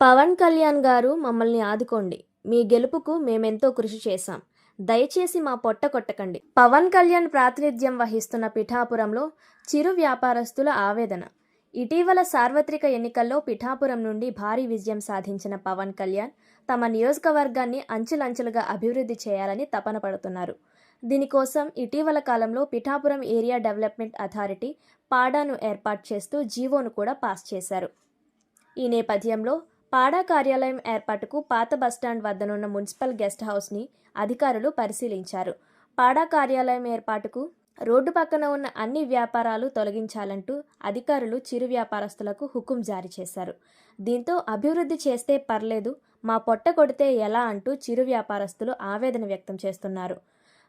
పవన్ కళ్యాణ్ గారు మమ్మల్ని ఆదుకోండి. మీ గెలుపుకు మేమెంతో కృషి చేశాం. దయచేసి మా పొట్ట కొట్టకండి. పవన్ కళ్యాణ్ ప్రాతినిధ్యం వహిస్తున్న పిఠాపురంలో చిరు వ్యాపారస్తుల ఆవేదన. ఇటీవల సార్వత్రిక ఎన్నికల్లో పిఠాపురం నుండి భారీ విజయం సాధించిన పవన్ కళ్యాణ్ తమ నియోజకవర్గాన్ని అంచులంచులుగా అభివృద్ధి చేయాలని తపన పడుతున్నారు. దీనికోసం ఇటీవల కాలంలో పిఠాపురం ఏరియా డెవలప్మెంట్ అథారిటీ పాడాను ఏర్పాటు చేస్తూ జీవోను కూడా పాస్ చేశారు. ఈ నేపథ్యంలో పాడా కార్యాలయం ఏర్పాటుకు పాత బస్టాండ్ వద్దనున్న మున్సిపల్ గెస్ట్ హౌస్ని అధికారులు పరిశీలించారు. పాడా కార్యాలయం ఏర్పాటుకు రోడ్డు పక్కన ఉన్న అన్ని వ్యాపారాలు తొలగించాలంటూ అధికారులు చిరు వ్యాపారస్తులకు హుకుం జారీ చేశారు. దీంతో అభివృద్ధి చేస్తే పర్లేదు మా పొట్ట కొడితే ఎలా అంటూ చిరు వ్యాపారస్తులు ఆవేదన వ్యక్తం చేస్తున్నారు.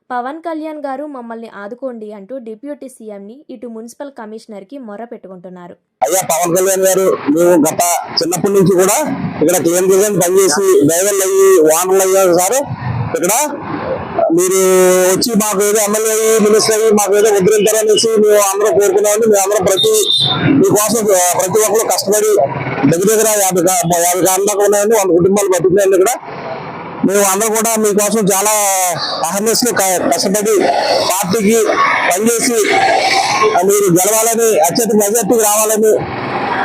పవన్ కళ్యాణ్ గారు మమ్మల్ని ఆదుకోండి అంటూ డిప్యూటీ సీఎంని ఇటు మున్సిపల్ కమిషనర్కి మొర పెట్టుకుంటున్నారు. అయ్యా పవన్ కళ్యాణ్ గారు మేము గత చిన్నప్పటి నుంచి కూడా ఇక్కడ క్లీన్ డిజైన్ పనిచేసి డ్రైవర్లు అయ్యి ఓనర్లు అయ్యారు సార్. ఇక్కడ మీరు వచ్చి మాకు ఏదో ఎమ్మెల్యే అయ్యి మినిస్టర్ అయ్యి మాకు ఏదో వదిలింటారు మేము అందరూ కోరుకున్నామని మేము అందరం ప్రతి మీకోసం ప్రతి ఒక్కరు కష్టపడి దగ్గర దగ్గర యాభై యాభై కారణాలు దాకా ఉన్నాయండి. వంద కుటుంబాలు బతుకున్నాయండి ఇక్కడ. మేము అందరం కూడా మీకోసం చాలా అహర్నెస్ క- కష్టపడి పార్టీకి పనిచేసి మీరు గెలవాలని అత్యంత మెజార్టీకి రావాలని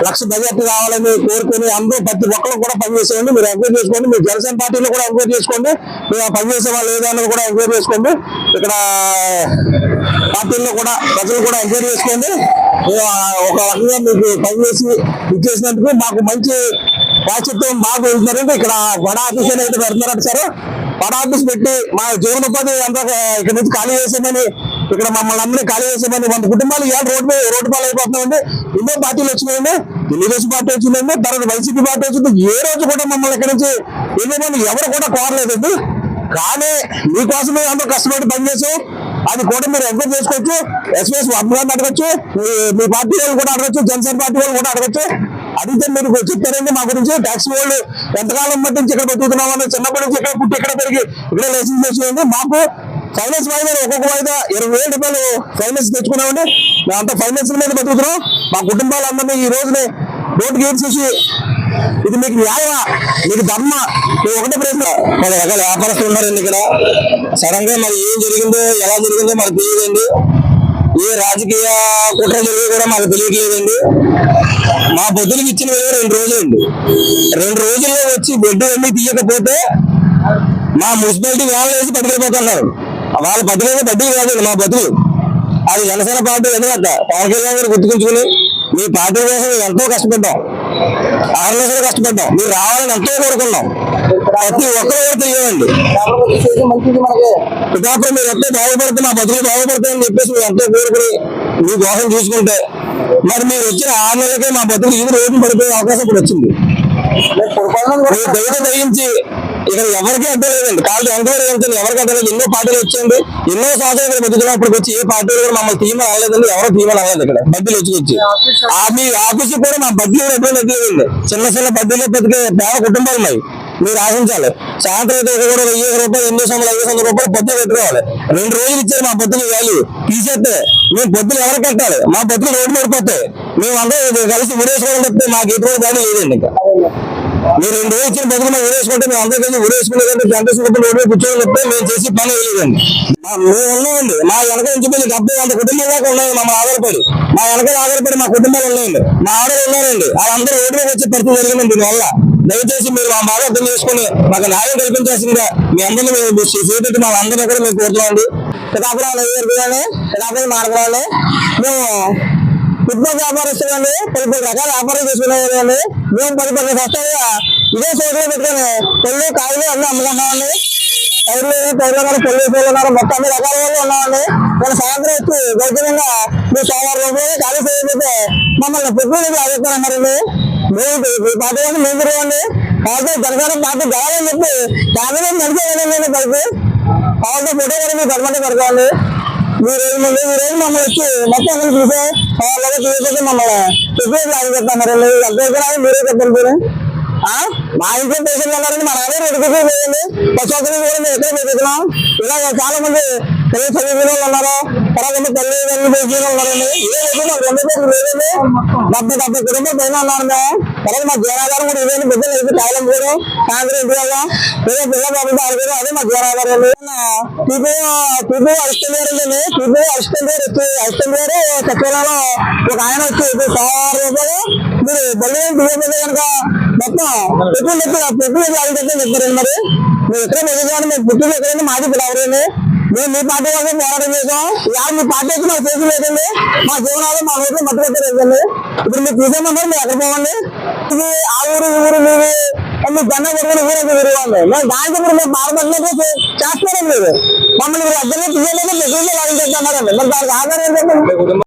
లక్ష మెజార్టీ రావాలని కోరుకుని అందరూ ప్రతి ఒక్కరు కూడా పనిచేసేయండి. మీరు ఎంక్వైరీ చేసుకోండి. మీరు జనసేన పార్టీలో కూడా ఎంక్వైరీ చేసుకోండి. మీరు పనిచేసే వాళ్ళు ఏదైనా కూడా ఎంక్వైరీ చేసుకోండి. ఇక్కడ పార్టీల్లో కూడా ప్రజలు కూడా ఎంక్వైరీ చేసుకోండి. ఒక రకంగా మీకు పనిచేసి ఇచ్చేసినందుకు మాకు మంచి బాధ్యత్వం మాకు వెళ్తున్నారంటే ఇక్కడ వడ ఆఫీస్ అని అయితే పెడుతున్నారంట సార్. వడ ఆఫీస్ పెట్టి మా జీవనోపాధి అంతా ఇక్కడ నుంచి ఖాళీ చేసేమని ఇక్కడ మమ్మల్ని అందరినీ ఖాళీ చేసేమని వంద కుటుంబాలు ఇవాళ రోడ్డు మీద రోడ్డు పాలు అయిపోతున్నామండి ఎన్నో పార్టీలు వచ్చినాయండి. తెలుగుదేశం పార్టీ వచ్చిందండి తర్వాత వైసీపీ పార్టీ వచ్చింది. ఏ రోజు కూడా మమ్మల్ని ఇక్కడ నుంచి ఎన్నోమంది ఎవరు కూడా కోరలేదండి. కానీ మీకోసమే అందరూ కష్టపడి పనిచేసాం అది కూడా మీరు ఎంక్వైరీ చేసుకోవచ్చు. ఎస్ఎస్ అభిమానులు అడగచ్చు. మీ- మీ పార్టీ వాళ్ళు కూడా అడగచ్చు. జనసేన పార్టీ వాళ్ళు కూడా అడగచ్చు. అడిగితే మీరు చెప్పారండి మా గురించి ట్యాక్స్ వాళ్ళు ఎంతకాలం బట్టి నుంచి ఇక్కడ బతుకుతున్నామని చిన్నప్పటి నుంచి ఇక్కడ పుట్టి ఇక్కడ పెరిగి ఇక్కడ లైసెన్స్ తెచ్చుకోండి మాకు ఫైనాన్స్ వాయిదా ఒక్కొక్క వాయిదా ఇరవై వేల రూపాయలు ఫైనాన్స్ తెచ్చుకున్నామండి. అంత ఫైనాన్స్ మీద బతుకుతున్నాం. మా కుటుంబాలందరినీ ఈ రోజునే రోడ్డుకి ఏడ్చేసి ఇది మీకు న్యాయమా? మీకు ధర్మ మీరు ఒకటే ప్రశ్న. పది రకాల వ్యాపారస్తులు ఉన్నారండి ఇక్కడ? సడన్గా మరి ఏం జరిగిందో ఎలా జరిగిందో మనకు తెలియదండి. ఏ రాజకీయ కుట్ర జరిగి కూడా మాకు తెలియట్లేదండి. మా బొద్దులకు ఇచ్చిన విలువ రెండు రోజులండి. రెండు రోజుల్లో వచ్చి బొడ్డు అన్ని తీయకపోతే మా మున్సిపాలిటీ వాళ్ళు వేసి పట్టుకెళ్ళిపోతున్నారు. వాళ్ళ పట్టుకెళ్ళి బడ్డీలు కాదండి మా బతులు అది జనసేన పార్టీ ఎందుకంట పవన్ కళ్యాణ్ గారు గుర్తుకుంచుకుని మీ పార్టీ కోసం ఎంతో కష్టపడ్డాం. ఆరు నెలలు కష్టపడ్డాం. మీరు రావాలని ఎంతో కోరుకున్నాం. ప్రతి ఒక్కరు తెలియండి తెలియదండి పిఠాపురం మీరు ఎంతో బాగుపడితే మా బతుకులు బాగుపడతాయని చెప్పేసి మీరు ఎంతో కోరుకుని మీ కోసం చూసుకుంటే మరి మీరు వచ్చిన ఆరు నెలలకే మా బతులు ఇది రోజు పడిపోయే అవకాశం ఇప్పుడు వచ్చింది. మీరు దయించి ఇక్కడ ఎవరికి అడ్డం కాదు ఎంక్వైరీ వెళ్తుంది ఎవరికి అడ్డం ఎన్నో పార్టీలు వచ్చేయండి. ఎన్నో సంవత్సరాలు ఇక్కడ బతుకున్నప్పుడు వచ్చి ఏ పార్టీలు కూడా మమ్మల్ని తీయమని రాలేదండి. ఎవరో తీయమని రాలేదు ఇక్కడ. బద్దీలు వచ్చి వచ్చి. ఆ మీ ఆఫీసు కూడా మా బద్దీలు ఎప్పుడు చిన్న చిన్న బద్దీలు బతికే పేద కుటుంబాలు ఉన్నాయి. మీరు ఆశించాలి. సాయంత్రం అయితే ఒక కూడా వెయ్యి రూపాయలు ఎనిమిది వందల ఐదు వందల రూపాయలు పొద్దున పెట్టుకోవాలి. రెండు రోజులు ఇచ్చారు మా పొద్దున వాల్యూ తీసేస్తే మేము పొద్దున ఎవరు కట్టాలి? మా పొద్దున రోడ్డు పడిపోతాయి మేము అందరూ కలిసి ఉరేసుకోవడం చెప్తే మాకు ఎటువంటి దాని లేదండి ఇంకా. మీరు రెండు రోజులు ఇచ్చిన బదులు మేము ఉరేసుకుంటే మేము అందరూ కలిసి ఊరేసుకునేదంటే జనరేషన్ రూపాయలు రోడ్డు కూర్చోవడం చెప్తే మేము చేసి పని వేయలేదండి మా- మేము ఉన్నామండి. మా వెనక నుంచి పోయి డెబ్బై వంద కుటుంబాల దాకా ఉన్నాయి మమ్మల్ని ఆధారపడి. మా వెనకాల ఆధారపడి మా కుటుంబాలు ఉన్నాయండి. మా ఆడలు ఉన్నారండి. వాళ్ళందరూ రోడ్డు మీద వచ్చే పరిస్థితి జరిగిందండి దీనివల్ల. దయచేసి మీరు మా బాధ అర్థం చేసుకుని మాకు న్యాయం కల్పించాల్సిందిగా మీ అందరినీ మేము చేసేటట్టు మా అందరినీ కూడా మేము కోరుతున్నామండి. శ్రీకాకుళం కానీ శ్రీకాకుళం మార్గాలు మేము ఫుట్బాల్ వ్యాపారస్తులండి పది పది రకాల వ్యాపారం చేసుకునేవాళ్ళండి మేము పది పది సంవత్సరాలుగా ఇదే చోట్ల పెట్టుకొని పళ్ళు కాయలు అన్నీ అమ్ముకుంటామండి టైర్లు టైర్లు కానీ పళ్ళు పళ్ళు ఉన్నారు మొత్తం అన్ని రకాల వాళ్ళు ఉన్నామండి. మన సాయంత్రం వచ్చి గౌరవంగా మీ సోమవారం రూపాయలు ఖాళీ చేయకపోతే మమ్మల్ని పెట్టుబడి ఆగుతున్నారండి మేము పార్టీ వాళ్ళు మేము తిరగండి. కాబట్టి జనసేన పార్టీ కావాలని చెప్పి కాంగ్రెస్ నడిచే వెళ్ళండి పడితే కాబట్టి ఫోటో కూడా మీరు గవర్నమెంట్ పెట్టుకోవాలి మీరు ఈ రోజు ఈ మమ్మల్ని వచ్చి మొత్తం అందరూ చూసే వాళ్ళగా చూసేది మమ్మల్ని చెప్పేది లాగి చెప్తున్నారు ఎంత ఎక్కడ మీరే చెప్పండి మీరు. మా ఇంట్లో పేషెంట్లు ఉన్నారండి మా నాన్న రెడ్డి లేదండి. ప్రతి ఒక్కరికి కూడా మేము ఎక్కడ పెట్టుకున్నాం ఇలా చాలా మంది పిల్లలు చదివిన ఉన్నారు తర్వాత ఏమో తల్లి ఉన్నారండి. ఏ లేదు మాకు రెండు పేర్లు లేదండి. డెబ్బై డెబ్బై పైన ఉన్నారు మేము. తర్వాత మా జీవనాధారం కూడా ఇదే బిడ్డలు ఇది తాయిలం పేరు సాయంత్రం ఇంటి వల్ల ఏదో పిల్ల బాబు ఆడుకోరు అదే మా జీవనాధారం అండి. టీపీ టీపీ అరిష్టం గారు అండి. టీపీ అరిష్టం గారు వచ్చి అరిష్టం గారు సత్యనారాయణ ఒక ఆయన వచ్చి పదహారు రూపాయలు మీరు బల్లి బియ్యం కనుక మొత్తం పెట్టుకుని పెట్టి పెట్టుకుని అడిగితే చెప్పారండి మరి. మీరు ఎక్కడ మెదిగాను మీరు పుట్టిన ఎక్కడైనా మాది పిలవరండి మేము మీ పార్టీ కోసం పోరాటం చేసాం ఇవాళ మీ పార్టీ వచ్చి మాకు చేసి లేదండి. మా జీవనాలు మా ఊరిలో మట్టి పెట్టారండి ఇప్పుడు మీరు తీసేయమన్నారు మీరు ఎక్కడ పోవండి. ఇది ఆ ఊరు ఈ ఊరు మీరు మీ దండ కొడుకుని ఊరే తిరగండి. మేము దానికి ఇప్పుడు మేము బాధపడినట్టు చేస్తున్నారండి మీరు. మమ్మల్ని మీరు అద్దెలో తీయలేదు మీరు లాగించేస్తున్నారండి మరి దానికి ఆధారం ఏంటంటే